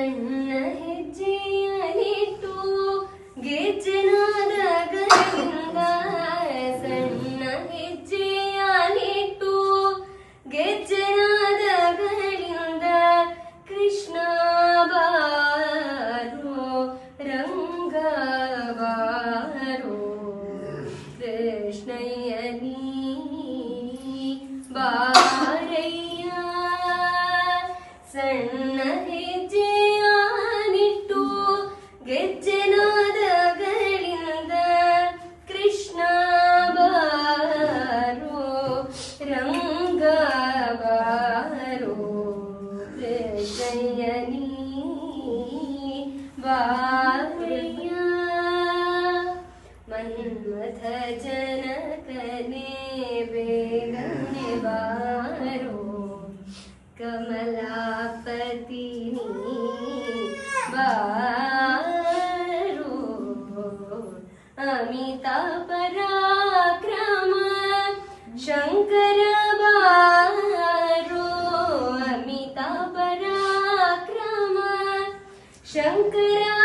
أن कमला कमलापतिनी बो अमिता पराक्रम शङ्कर शङ्करबारो। अमिता पराक्रम शङ्कर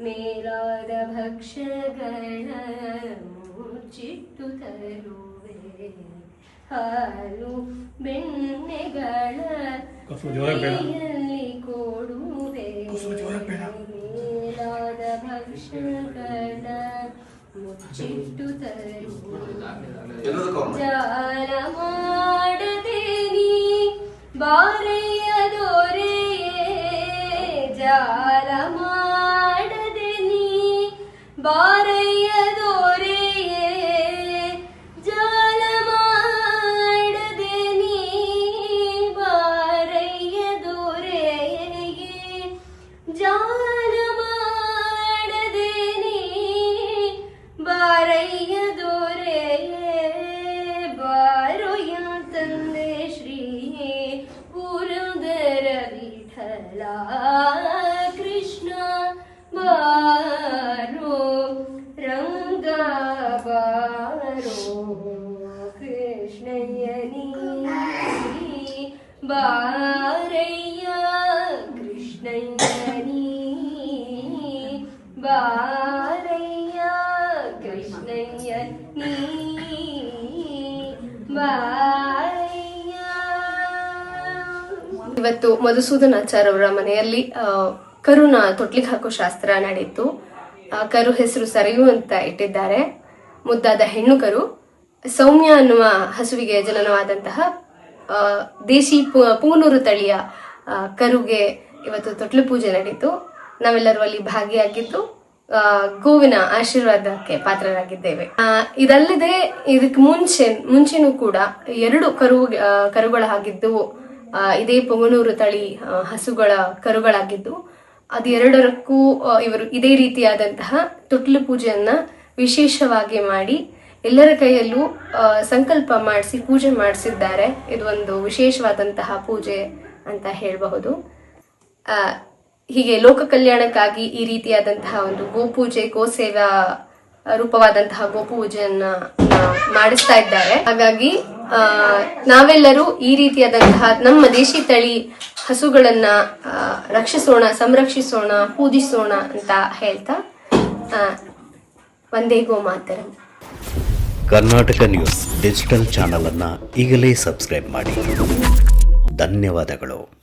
ಮೇಲಾದ ಭಕ್ಷ್ಯಗಳ ಮುಚ್ಚಿಟ್ಟು ತರುವೆ ಹಾಲು ಬೆಣ್ಣೆಗಳ ಕುಸುಮ ಜೋರಾಗ್ ಬೇಡ. ಕೈಯಲ್ಲಿ ಕೊಡುವೆ ಕುಸುಮ ಜೋರಾಗ್ ಬೇಡ. ಮೇಲಾದ ಭಕ್ಷ್ಯಗಳ ಮುಚ್ಚಿಟ್ಟು ತರುವೆ ಜಾಲ ಬಾರೆಯ ದೊರೆಯೇ ಜಾಲ ಮಾಡದೆ ನೀ ಬಾರೆಯ ದೊರೆಯೇ ಜಾಲ ಮಾಡದೆ ನೀ ಬಾರಯ್ಯ ದೊರೆಯೇ ಬಾರೋ ತಂದೆ ಶ್ರೀ ಪುರಂದರ ವಿಠಲ ನೀ ಬಾರಯ್ಯ ಕೃಷ್ಣಯ್ಯ ನೀ ಬಾರಯ್ಯ ಇವತ್ತು ಮಧುಸೂದನಾಚಾರ್ ಅವರ ಮನೆಯಲ್ಲಿ ಕರುನ ತೊಟ್ಲಿಗೆ ಹಾಕೋ ಶಾಸ್ತ್ರ ನಡೀತು ಆ, ಕರು ಹೆಸರು ಸರಿಯು ಅಂತ ಇಟ್ಟಿದ್ದಾರೆ. ಮುದ್ದಾದ ಹೆಣ್ಣು ಕರು. ಸೌಮ್ಯ ಅನ್ನುವ ಹಸುವಿಗೆ ಜನನವಾದಂತಹ ದೇಶಿ ಪೂನೂರು ತಳಿಯ ಕರುಗೆ ಇವತ್ತು ತೊಟ್ಲು ಪೂಜೆ ನಡೀತು. ನಾವೆಲ್ಲರೂ ಅಲ್ಲಿ ಭಾಗಿಯಾಗಿದ್ದು ಗೋವಿನ ಆಶೀರ್ವಾದಕ್ಕೆ ಪಾತ್ರರಾಗಿದ್ದೇವೆ. ಇದಲ್ಲದೆ ಇದಕ್ಕೆ ಮುಂಚೆ, ಮುಂಚೆನೂ ಕೂಡ ಎರಡು ಕರು ಕರುಗಳಾಗಿದ್ದು ಇದೇ ಪೊಂಗನೂರು ತಳಿ ಹಸುಗಳ ಕರುಗಳಾಗಿದ್ದು ಅದೆರಡರಕ್ಕೂ ಎರಡರಕ್ಕೂ ಇವರು ಇದೇ ರೀತಿಯಾದಂತಹ ತೊಟ್ಲು ಪೂಜೆಯನ್ನ ವಿಶೇಷವಾಗಿ ಮಾಡಿ ಎಲ್ಲರ ಕೈಯಲ್ಲೂ ಸಂಕಲ್ಪ ಮಾಡಿಸಿ, ಪೂಜೆ ಮಾಡಿಸಿದ್ದಾರೆ. ಇದು ಒಂದು ವಿಶೇಷವಾದಂತಹ ಪೂಜೆ ಅಂತ ಹೇಳಬಹುದು. ಹೀಗೆ ಲೋಕ ಕಲ್ಯಾಣಕ್ಕಾಗಿ ಈ ರೀತಿಯಾದಂತಹ ಒಂದು ಗೋಪೂಜೆ, ಗೋಸೇವಾ ರೂಪವಾದಂತಹ ಗೋಪೂಜೆಯನ್ನ ಮಾಡಿಸ್ತಾ ಇದ್ದಾರೆ. ಹಾಗಾಗಿ ನಾವೆಲ್ಲರೂ ಈ ರೀತಿಯಾದಂತಹ ನಮ್ಮ ದೇಶಿ ತಳಿ ಹಸುಗಳನ್ನ ರಕ್ಷಿಸೋಣ, ಸಂರಕ್ಷಿಸೋಣ, ಪೂಜಿಸೋಣ ಅಂತ ಹೇಳ್ತಾ ಒಂದೇ ಗೋ ಗೋಮಾತರಂ ಕರ್ನಾಟಕ ನ್ಯೂಸ್ ಡಿಜಿಟಲ್ ಚಾನಲನ್ನು ಈಗಲೇ ಸಬ್ಸ್ಕ್ರೈಬ್ ಮಾಡಿ. ಧನ್ಯವಾದಗಳು.